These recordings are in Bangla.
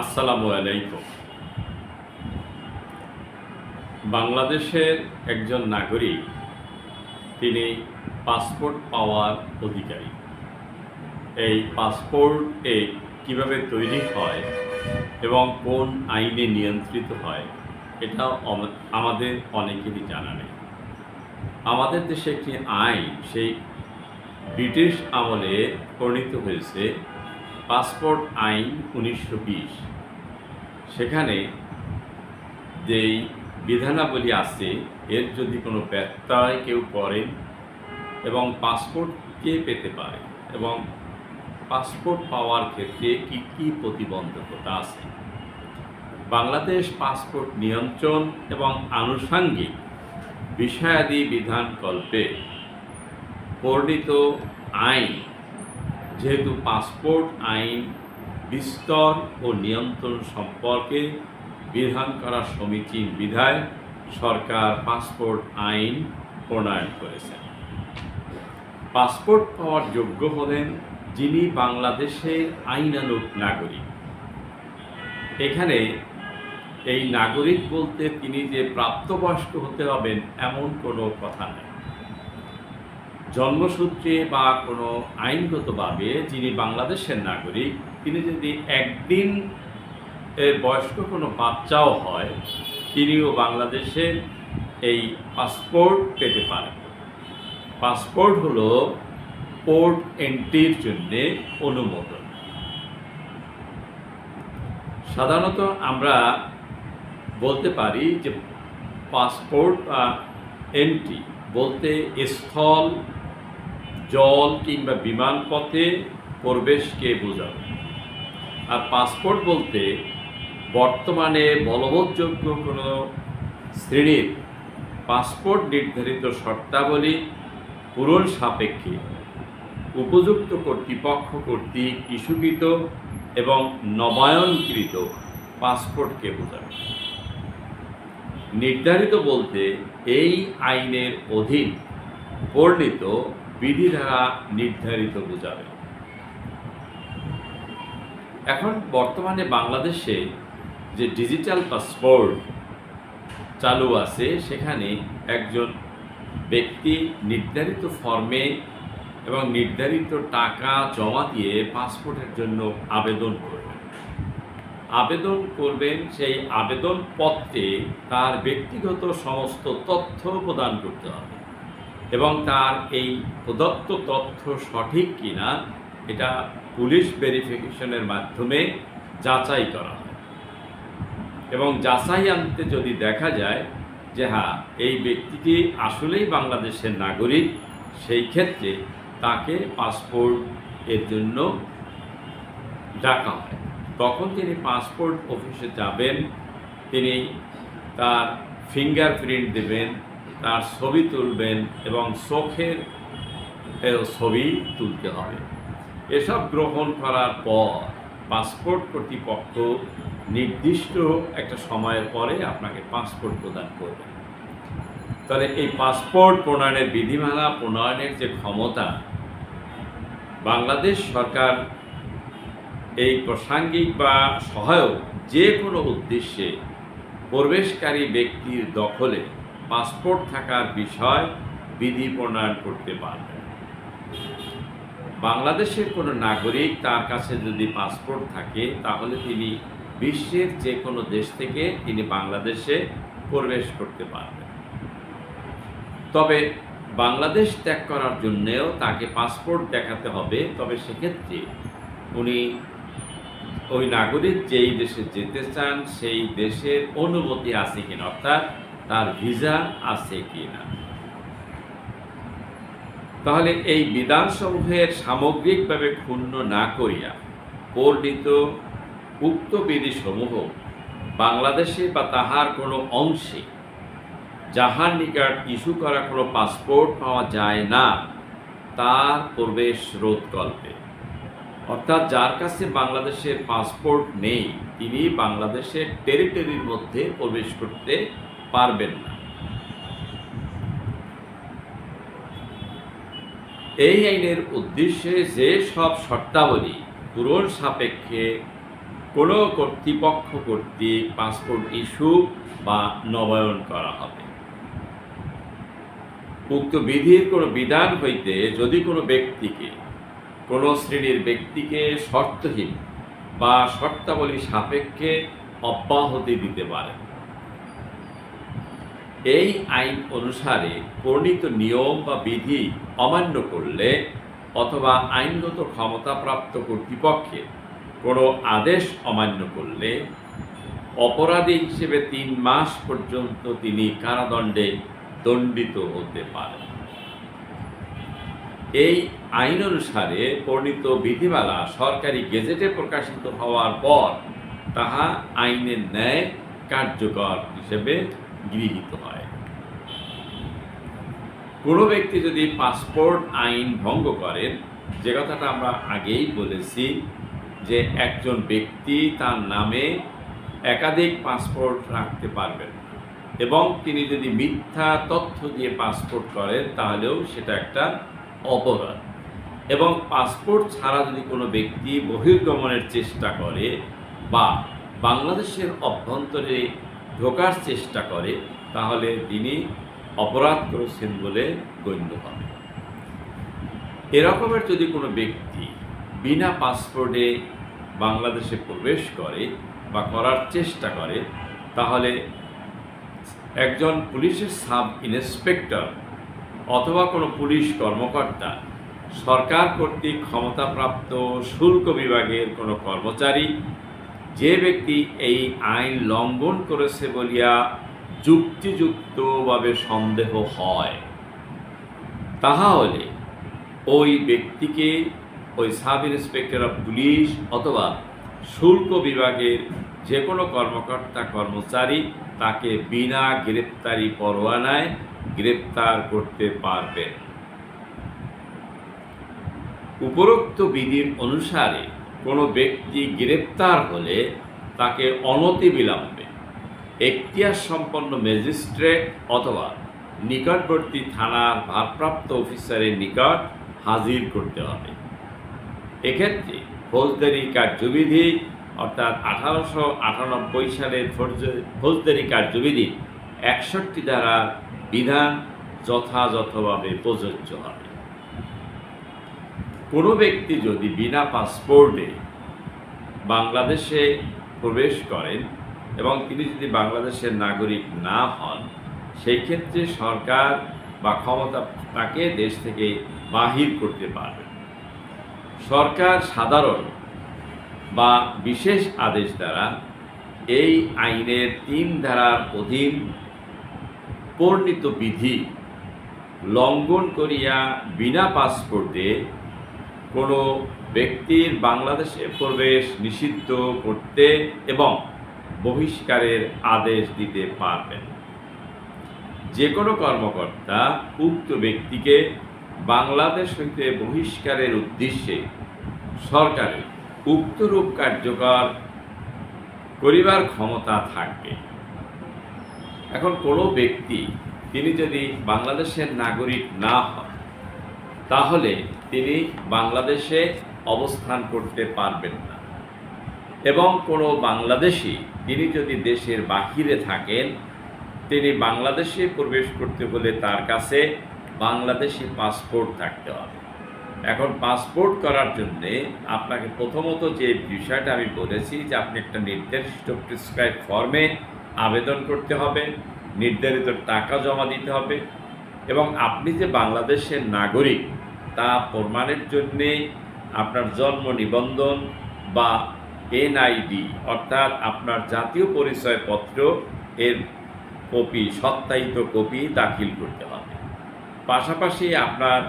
আসসালামু আলাইকুম। বাংলাদেশের একজন নাগরিক, তিনি পাসপোর্ট পাওয়ার অধিকারী। এই পাসপোর্টে কীভাবে তৈরি হয় এবং কোন আইনে নিয়ন্ত্রিত হয় এটা আমাদের অনেকেরই জানা নেই। আমাদের দেশে একটি আইন, সেই ব্রিটিশ আমলে প্রণীত হয়েছে পাসপোর্ট আইন উনিশশো বিশ। সেখানে যেই বিধানাবলী আছে, এর যদি কোনো ব্যত্যয় কেউ করেন এবং পাসপোর্ট কে পেতে পারে এবং পাসপোর্ট পাওয়ার ক্ষেত্রে কি কি প্রতিবন্ধকতা আছে? বাংলাদেশ পাসপোর্ট নিয়ন্ত্রণ এবং আনুষাঙ্গিক বিষয়াদি বিধানকল্পে বর্ণিত আইন যেহেতু পাসপোর্ট, আইন, বিস্তর ও নিয়ন্ত্রণ সম্পর্কে বিধান করা সমীচীন বিধায় সরকার পাসপোর্ট আইন প্রণয়ন করেছে। পাসপোর্ট পাওয়ার যোগ্য হলেন যিনি বাংলাদেশের আইনানুগ নাগরিক। এখানে এই নাগরিক বলতে তিনি যে প্রাপ্তবয়স্ক হতে হবেন এমন কোনো কথা নেই। জন্মসূত্রে বা কোনো আইনগতভাবে যিনি বাংলাদেশের নাগরিক, তিনি যদি একদিন বয়স্ক কোনো বাচ্চাও হয়, তিনিও বাংলাদেশের এই পাসপোর্ট পেতে পারেন। পাসপোর্ট হলো পোর্ট এন্ট্রির জন্যে অনুমোদন। সাধারণত আমরা বলতে পারি যে পাসপোর্ট বা এন্ট্রি বলতে স্থল জল কিংবা বিমানপথে প্রবেশকে বোঝাবে আর পাসপোর্ট বলতে বর্তমানে বলবৎযোগ্য কোনো শ্রেণির পাসপোর্ট নির্ধারিত শর্তাবলী পূরণ সাপেক্ষে উপযুক্ত কর্তৃপক্ষ কর্তৃক ইস্যুকৃত এবং নবায়নকৃত পাসপোর্টকে বোঝাবে নির্ধারিত বলতে এই আইনের অধীন বর্ণিত বিধি দ্বারা নির্ধারিত বোঝাবে। এখন বর্তমানে বাংলাদেশে যে ডিজিটাল পাসপোর্ট চালু আছে, সেখানে একজন ব্যক্তি নির্ধারিত ফর্মে এবং নির্ধারিত টাকা জমা দিয়ে পাসপোর্টের জন্য আবেদন করবেন। আবেদন করবেন, সেই আবেদন পত্রে তার ব্যক্তিগত সমস্ত তথ্য প্রদান করতে হবে। এবং তার এই প্রদত্ত তথ্য সঠিক কিনা, এটা পুলিশ ভেরিফিকেশনের মাধ্যমে যাচাই করা হয়। এবং যাচাই আনতে যদি দেখা যায় যে হ্যাঁ এই ব্যক্তিটি আসলেই বাংলাদেশের নাগরিক, সেই ক্ষেত্রে তাকে পাসপোর্ট এর জন্য ডাকা হয়। তখন তিনি পাসপোর্ট অফিসে যাবেন, তিনি তার ফিঙ্গারপ্রিন্ট দেবেন তার ছবি তুলবেন এবং চোখের ছবি তুলতে হবে। এসব গ্রহণ করার পর পাসপোর্ট কর্তৃপক্ষ নির্দিষ্ট একটা সময়ের পরে আপনাকে পাসপোর্ট প্রদান করবে। তাহলে এই পাসপোর্ট প্রণয়নের বিধিমালা, প্রণয়নের যে ক্ষমতা, বাংলাদেশ সরকার এই প্রাসঙ্গিক বা সহায়ক যে কোনো উদ্দেশ্যে প্রবেশকারী ব্যক্তির দখলে পাসপোর্ট থাকার বিষয় বিধি প্রণয়ন করতে পারবে বাংলাদেশের কোনো নাগরিক তার কাছে যদি পাসপোর্ট থাকে, তাহলে তিনি বিশ্বের যে কোনো দেশ থেকে তিনি বাংলাদেশে প্রবেশ করতে পারবেন। তবে বাংলাদেশ ত্যাগ করার জন্যেও তাকে পাসপোর্ট দেখাতে হবে। তবে সেক্ষেত্রে উনি ওই নাগরিক যেই দেশে যেতে চান, সেই দেশের অনুমতি আছে কিনা? অর্থাৎ তার ভিসা আছে কিনা। তাহলে এই বিধানসমূহের সামগ্রিকভাবে ক্ষুণ্ণ না করিয়া বর্ণিত উক্ত বিধিসমূহ বাংলাদেশে বা তাহার কোনো অংশে যাহার নিকট ইস্যু করা কোনো পাসপোর্ট পাওয়া যায় না, তার প্রবেশ রোধ কল্পে অর্থাৎ যার কাছে বাংলাদেশের পাসপোর্ট নেই, তিনি বাংলাদেশের টেরিটরির মধ্যে প্রবেশ করতে পারবেন না। এই আইনের উদ্দেশ্যে যে সব শর্তাবলী পূরণ সাপেক্ষে কোনো কর্তৃপক্ষ কর্তৃক পাসপোর্ট ইস্যু বা নবায়ন করা হবে। উক্ত বিধির কোনো বিধান হইতে যদি কোনো ব্যক্তিকে, কোনো শ্রেণির ব্যক্তিকে শর্তহীন বা শর্তাবলী সাপেক্ষে অব্যাহতি দিতে পারে। এই আইন অনুসারে প্রণীত নিয়ম বা বিধি অমান্য করলে অথবা আইনগত ক্ষমতাপ্রাপ্ত কর্তৃপক্ষের কোনো আদেশ অমান্য করলে অপরাধী হিসেবে তিন মাস পর্যন্ত তিনি কারাদণ্ডে দণ্ডিত হতে পারেন। এই আইন অনুসারে প্রণীত বিধিমালা সরকারি গেজেটে প্রকাশিত হওয়ার পর তাহা আইনের ন্যায় কার্যকর হিসেবে গৃহীত হয়। কোনো ব্যক্তি যদি পাসপোর্ট আইন ভঙ্গ করেন, যে কথাটা আমরা আগেই বলেছি যে একজন ব্যক্তি তার নামে একাধিক পাসপোর্ট রাখতে পারবেন এবং তিনি যদি মিথ্যা তথ্য দিয়ে পাসপোর্ট করেন, তাহলেও সেটা একটা অপরাধ। এবং পাসপোর্ট ছাড়া যদি কোনো ব্যক্তি বহির্গমনের চেষ্টা করে বা বাংলাদেশের অভ্যন্তরে ঢোকার চেষ্টা করে, তাহলে তিনি অপরাধ করেছেন বলে গণ্য হবে। এরকমের যদি কোনো ব্যক্তি বিনা পাসপোর্টে বাংলাদেশে প্রবেশ করে বা করার চেষ্টা করে, তাহলে একজন পুলিশের সাব ইন্সপেক্টর অথবা কোনো পুলিশ কর্মকর্তা সরকার কর্তৃক ক্ষমতাপ্রাপ্ত শুল্ক বিভাগের কোনো কর্মচারী যে ব্যক্তি এই আইন লঙ্ঘন করেছে বলিয়া যুক্তিযুক্তভাবে সন্দেহ হয় তাহা হলে ওই ব্যক্তিকে ওই সাব ইন্সপেক্টর অফ পুলিশ অথবা শুল্ক বিভাগের যে কোনো কর্মকর্তা কর্মচারী তাকে বিনা গ্রেপ্তারি পরোয়ানায় গ্রেপ্তার করতে পারবেন। উপরোক্ত বিধির অনুসারে ব্যক্তি গ্রেপ্তার হলে তাকে অনতিবিলম্বে এখতিয়ার সম্পন্ন ম্যাজিস্ট্রেট অথবা নিকটবর্তী থানার ভারপ্রাপ্ত অফিসারের নিকট হাজির করতে হবে। এক্ষেত্রে ফৌজদারি কার্যবিধি অর্থাৎ আঠারোশো আটানব্বই সালের ফৌজ- ফৌজদারি কার্যবিধি একষট্টি দ্বারা বিধান যথাযথভাবে প্রযোজ্য হবে। কোনো ব্যক্তি যদি বিনা পাসপোর্টে বাংলাদেশে প্রবেশ করেন এবং তিনি যদি বাংলাদেশের নাগরিক না হন সেই ক্ষেত্রে সরকার বা ক্ষমতা তাকে দেশ থেকে বাহির করতে পারবে সরকার সাধারণ বা বিশেষ আদেশ দ্বারা এই আইনের তিন ধারার অধীন বর্ণিত বিধি লঙ্ঘন করিয়া বিনা পাসপোর্টে কোনো ব্যক্তির বাংলাদেশে প্রবেশ নিষিদ্ধ করতে এবং বহিষ্কারের আদেশ দিতে পারবেন। যে কোনো কর্মকর্তা উক্ত ব্যক্তিকে বাংলাদেশ হইতে বহিষ্কারের উদ্দেশ্যে সরকারের উক্তরূপ কার্যকর করিবার ক্ষমতা থাকবে। এখন কোনো ব্যক্তি, তিনি যদি বাংলাদেশের নাগরিক না হন, তাহলে তিনি বাংলাদেশে অবস্থান করতে পারবেন না। এবং কোনো বাংলাদেশি তিনি যদি দেশের বাহিরে থাকেন, তিনি বাংলাদেশে প্রবেশ করতে হলে তার কাছে বাংলাদেশি পাসপোর্ট থাকতে হবে। এখন পাসপোর্ট করার জন্যে আপনাকে প্রথমত যে বিষয়টা আমি বলেছি যে আপনি একটা নির্দিষ্ট প্রিসক্রাইব ফর্মে আবেদন করতে হবে, নির্ধারিত টাকা জমা দিতে হবে এবং আপনি যে বাংলাদেশের নাগরিক তা প্রমাণের জন্যে আপনার জন্ম নিবন্ধন বা এনআইডি, অর্থাৎ আপনার জাতীয় পরিচয়পত্র এর কপি, সত্যায়িত কপি দাখিল করতে হবে। পাশাপাশি আপনার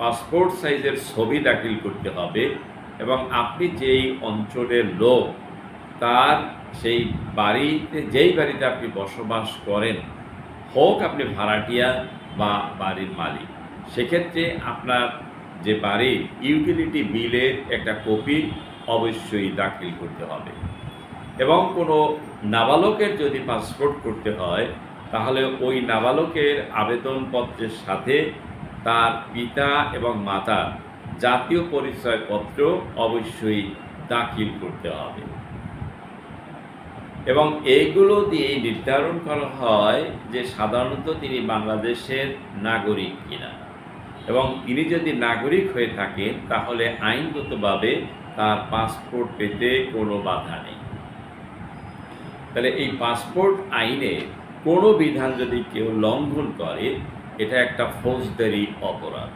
পাসপোর্ট সাইজের ছবি দাখিল করতে হবে এবং আপনি যেই অঞ্চলের লোক, তার সেই বাড়িতে, যেই বাড়িতে আপনি বসবাস করেন, হোক আপনি ভাড়াটিয়া বা বাড়ির মালিক। সেক্ষেত্রে আপনার যে বাড়ির ইউটিলিটি বিলের একটা কপি অবশ্যই দাখিল করতে হবে। এবং কোনো নাবালকের যদি পাসপোর্ট করতে হয়, তাহলে ওই নাবালকের আবেদনপত্রের সাথে তার পিতা এবং মাতার জাতীয় পরিচয়পত্র অবশ্যই দাখিল করতে হবে। এবং এইগুলো দিয়ে নির্ধারণ করা হয় যে সাধারণত তিনি বাংলাদেশের নাগরিক কিনা। এবং তিনি যদি নাগরিক হয়ে থাকেন, তাহলে আইনগতভাবে তার পাসপোর্ট পেতে কোনো বাধা নেই। তাহলে এই পাসপোর্ট আইনে কোনো বিধান যদি কেউ লঙ্ঘন করে, এটা একটা ফৌজদারি অপরাধ।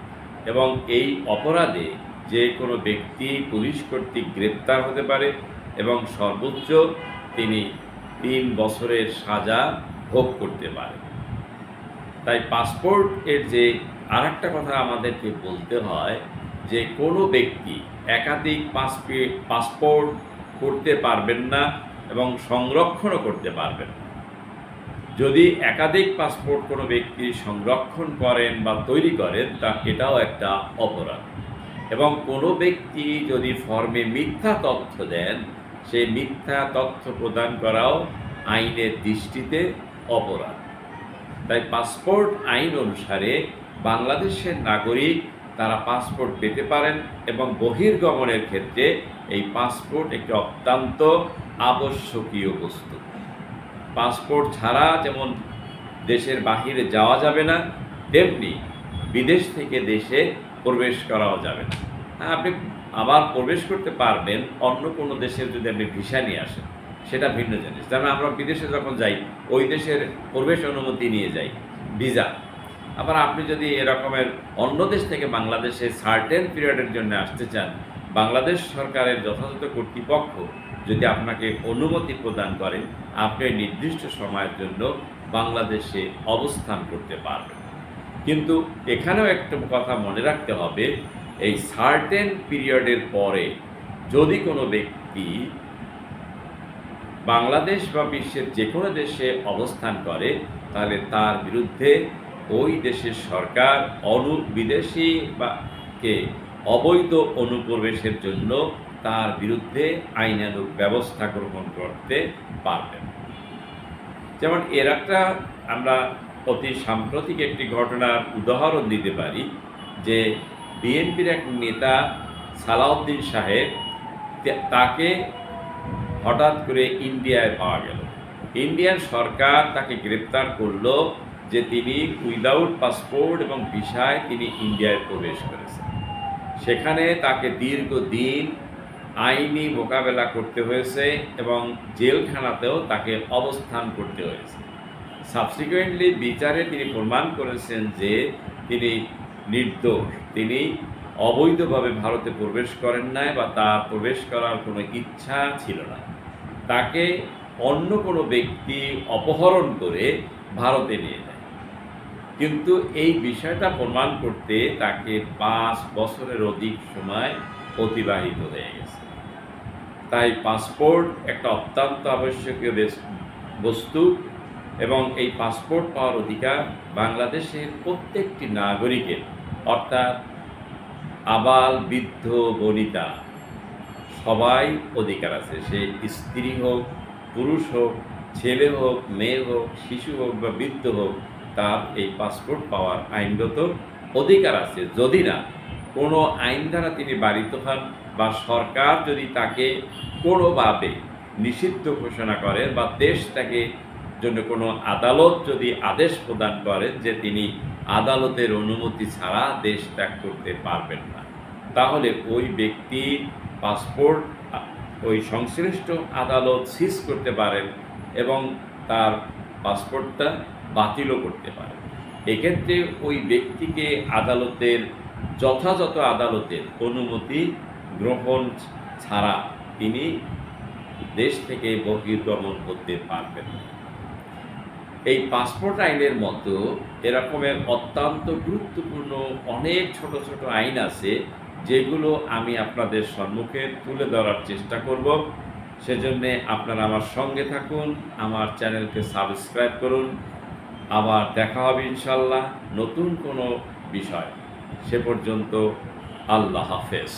এবং এই অপরাধে যে কোনো ব্যক্তি, পুলিশ কর্তৃক গ্রেপ্তার হতে পারে এবং সর্বোচ্চ তিনি তিন বছরের সাজা ভোগ করতে পারে। তাই পাসপোর্ট এর যে আর একটা কথা আমাদেরকে বলতে হয় যে কোনো ব্যক্তি একাধিক পাসপে পাসপোর্ট করতে পারবেন না এবং সংরক্ষণও করতে পারবেন না। যদি একাধিক পাসপোর্ট কোনো ব্যক্তি সংরক্ষণ করেন বা তৈরি করেন, তা এটাও একটা অপরাধ। এবং কোনো ব্যক্তি যদি ফর্মে মিথ্যা তথ্য দেন সেই মিথ্যা তথ্য প্রদান করাও আইনের দৃষ্টিতে অপরাধ। তাই পাসপোর্ট আইন অনুসারে বাংলাদেশের নাগরিক তারা পাসপোর্ট পেতে পারেন এবং বহির্গমনের ক্ষেত্রে এই পাসপোর্ট একটি অত্যন্ত আবশ্যকীয় বস্তু। পাসপোর্ট ছাড়া যেমন দেশের বাহিরে যাওয়া যাবে না, তেমনি বিদেশ থেকে দেশে প্রবেশ করাও যাবে না। হ্যাঁ আপনি আবার প্রবেশ করতে পারবেন, অন্য কোনো দেশের যদি আপনি ভিসা নিয়ে আসেন, সেটা ভিন্ন জিনিস। যেমন আমরা বিদেশে যখন যাই, ওই দেশের প্রবেশ অনুমতি নিয়ে যাই, ভিসা। আবার আপনি যদি এরকমের অন্য দেশ থেকে বাংলাদেশে সার্টেন পিরিয়ডের জন্য আসতে চান, বাংলাদেশ সরকারের যথাযথ কর্তৃপক্ষ যদি আপনাকে অনুমতি প্রদান করে, আপনি নির্দিষ্ট সময়ের জন্য বাংলাদেশে অবস্থান করতে পারবেন। কিন্তু এখানেও একটা কথা মনে রাখতে হবে, এই সার্টেন পিরিয়ডের পরে যদি কোনো ব্যক্তি বাংলাদেশ বা বিশ্বের যে কোনো দেশে অবস্থান করে, তাহলে তার বিরুদ্ধে ওই দেশের সরকার অনু বিদেশি বা কে অবৈধ অনুপ্রবেশের জন্য তার বিরুদ্ধে আইনানুগ ব্যবস্থা গ্রহণ করতে পারবেন। যেমন এর একটা আমরা অতি সাম্প্রতিক একটি ঘটনার উদাহরণ দিতে পারি যে বিএনপির এক নেতা সালাউদ্দিন সাহেব তাকে হঠাৎ করে ইন্ডিয়ায় পাওয়া গেল। ইন্ডিয়ান সরকার তাকে গ্রেপ্তার করল যে তিনি উইদাউট পাসপোর্ট এবং ভিসায় তিনি ইন্ডিয়ায় প্রবেশ করেছেন। সেখানে তাকে দীর্ঘদিন আইনি মোকাবেলা করতে হয়েছে এবং জেলখানাতেও তাকে অবস্থান করতে হয়েছে। সাবসিকুয়েন্টলি বিচারে তিনি প্রমাণ করেছেন যে তিনি নির্দোষ। তিনি অবৈধভাবে ভারতে প্রবেশ করেন নাই বা তার প্রবেশ করার কোনো ইচ্ছা ছিল না। তাকে অন্য কোনো ব্যক্তি অপহরণ করে ভারতে নিয়ে যায়। কিন্তু এই বিষয়টা প্রমাণ করতে তাকে পাঁচ বছরের অধিক সময় অতিবাহিত হয়ে গেছে। তাই পাসপোর্ট একটা অত্যন্ত আবশ্যকীয় বস্তু এবং এই পাসপোর্ট পাওয়ার অধিকার বাংলাদেশের প্রত্যেকটি নাগরিকের, অর্থাৎ আবাল, বৃদ্ধ, বনিতা, সবাই অধিকার আছে। সে স্ত্রী হোক, পুরুষ হোক, ছেলে হোক, মেয়ে হোক, শিশু হোক বা বৃদ্ধ হোক তার এই পাসপোর্ট পাওয়ার আইনগত অধিকার আছে। যদি না, কোনো আইন দ্বারা তিনি বাড়িত হন বা সরকার যদি তাকে কোনোভাবে নিষিদ্ধ ঘোষণা করে বা দেশ তাকে জন্য কোনো আদালত যদি আদেশ প্রদান করেন যে তিনি আদালতের অনুমতি ছাড়া দেশ ত্যাগ করতে পারবেন না, তাহলে ওই ব্যক্তি পাসপোর্ট, ওই সংশ্লিষ্ট আদালত সিজ করতে পারেন এবং তার পাসপোর্টটা বাতিলও করতে পারেন এক্ষেত্রে ওই ব্যক্তিকে আদালতের, যথাযথ আদালতের অনুমতি গ্রহণ ছাড়া তিনি দেশ থেকে বহির্গমন করতে পারবেন। এই পাসপোর্ট আইনের মতো এরকমের অত্যন্ত গুরুত্বপূর্ণ অনেক ছোট ছোট আইন আছে, যেগুলো আমি আপনাদের সম্মুখে তুলে ধরার চেষ্টা করব সেজন্যে আপনারা আমার সঙ্গে থাকুন, আমার চ্যানেলকে সাবস্ক্রাইব করুন আবার দেখা হবে ইনশাল্লাহ নতুন কোনো বিষয়। সে পর্যন্ত আল্লাহ হাফেজ।